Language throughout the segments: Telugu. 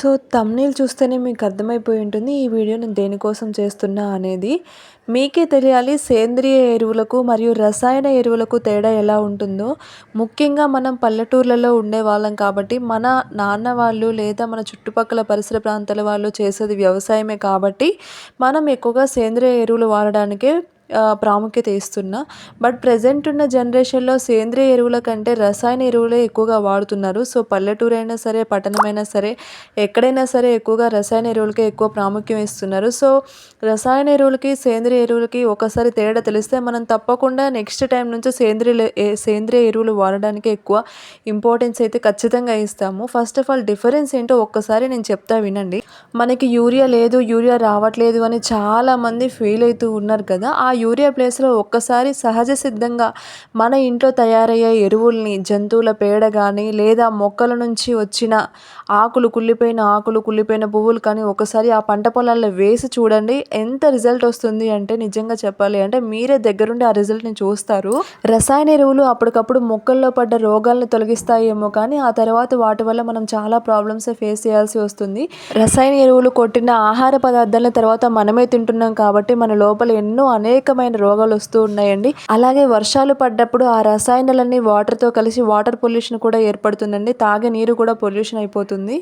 సో తమ్నీల్ చూస్తేనే మీకు అర్థమైపోయి ఉంటుంది ఈ వీడియో నేను దేనికోసం చేస్తున్నా అనేది. మీకే తెలియాలి సేంద్రియ ఎరువులకు మరియు రసాయన ఎరువులకు తేడా ఎలా ఉంటుందో. ముఖ్యంగా మనం పల్లెటూర్లలో ఉండే వాళ్ళం కాబట్టి మన నాన్న వాళ్ళు లేదా మన చుట్టుపక్కల పరిసర ప్రాంతాల వాళ్ళు చేసేది వ్యవసాయమే కాబట్టి మనం ఎక్కువగా సేంద్రియ ఎరువులు వాడడానికే ప్రాముఖ్యత ఇస్తున్నా. బట్ ప్రజెంట్ ఉన్న జనరేషన్లో సేంద్రియ ఎరువుల కంటే రసాయన ఎరువులే ఎక్కువగా వాడుతున్నారు. సో పల్లెటూరు అయినా సరే పట్టణమైనా సరే ఎక్కడైనా సరే ఎక్కువగా రసాయన ఎరువులకే ఎక్కువ ప్రాముఖ్యం ఇస్తున్నారు. సో రసాయన ఎరువులకి సేంద్రియ ఎరువులకి ఒకసారి తేడా తెలిస్తే మనం తప్పకుండా నెక్స్ట్ టైం నుంచి సేంద్రియ సేంద్రియ ఎరువులు వాడడానికి ఎక్కువ ఇంపార్టెన్స్ అయితే ఖచ్చితంగా ఇస్తాము. ఫస్ట్ ఆఫ్ ఆల్ డిఫరెన్స్ ఏంటో ఒక్కసారి నేను చెప్తా వినండి. మనకి యూరియా లేదు యూరియా రావట్లేదు అని చాలామంది ఫీల్ అవుతూ ఉన్నారు కదా. ఆ యూరియా ప్లేస్లో ఒక్కసారి సహజ సిద్ధంగా మన ఇంట్లో తయారయ్యే ఎరువుల్ని జంతువుల పేడ కానీ లేదా మొక్కల నుంచి వచ్చిన ఆకులు కుళ్ళిపోయిన ఆకులు కుళ్ళిపోయిన పువ్వులు కానీ ఒకసారి ఆ పంట పొలాల్లో వేసి చూడండి. ఎంత రిజల్ట్ వస్తుంది అంటే నిజంగా చెప్పాలి అంటే మీరే దగ్గరుండి ఆ రిజల్ట్ని చూస్తారు. రసాయన ఎరువులు అప్పటికప్పుడు మొక్కల్లో పడ్డ రోగాలను తొలగిస్తాయేమో కానీ ఆ తర్వాత వాటి వల్ల మనం చాలా ప్రాబ్లమ్స్ ఫేస్ చేయాల్సి వస్తుంది. రసాయన ఎరువులు కొట్టిన ఆహార పదార్థాలను తర్వాత మనమే తింటున్నాం కాబట్టి మన లోపల ఎన్నో అనేక అనేకమైన రోగాలు వస్తూ ఉన్నాయండి. అలాగే వర్షాలు పడ్డప్పుడు ఆ రసాయనాలన్నీ వాటర్తో కలిసి వాటర్ పొల్యూషన్ కూడా ఏర్పడుతుందండి. తాగే నీరు కూడా పొల్యూషన్ అయిపోతుంది.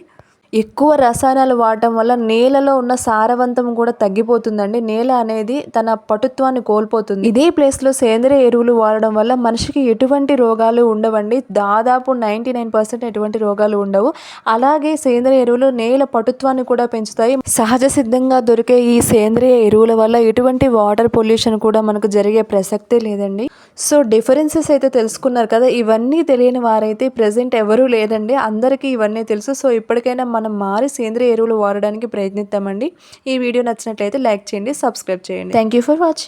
ఎక్కువ రసాయనాలు వాడటం వల్ల నేలలో ఉన్న సారవంతం కూడా తగ్గిపోతుందండి. నేల అనేది తన పటుత్వాన్ని కోల్పోతుంది. ఇదే ప్లేస్లో సేంద్రియ ఎరువులు వాడడం వల్ల మనిషికి ఎటువంటి రోగాలు ఉండవండి. దాదాపు నైంటీ నైన్ పర్సెంట్ ఎటువంటి రోగాలు ఉండవు. అలాగే సేంద్రియ ఎరువులు నేల పటుత్వాన్ని కూడా పెంచుతాయి. సహజ సిద్ధంగా దొరికే ఈ సేంద్రియ ఎరువుల వల్ల ఎటువంటి వాటర్ పొల్యూషన్ కూడా మనకు జరిగే ప్రసక్తే లేదండి. సో డిఫరెన్సెస్ అయితే తెలుసుకున్నారు కదా. ఇవన్నీ తెలియని వారైతే ప్రజెంట్ ఎవరూ లేదండి. అందరికీ ఇవన్నీ తెలుసు. సో ఇప్పటికైనా మనం మారి సేంద్రియ ఎరువులు వాడడానికి ప్రయత్నిద్దామండి. ఈ వీడియో నచ్చినట్లయితే లైక్ చేయండి సబ్స్క్రైబ్ చేయండి. Thank you for watching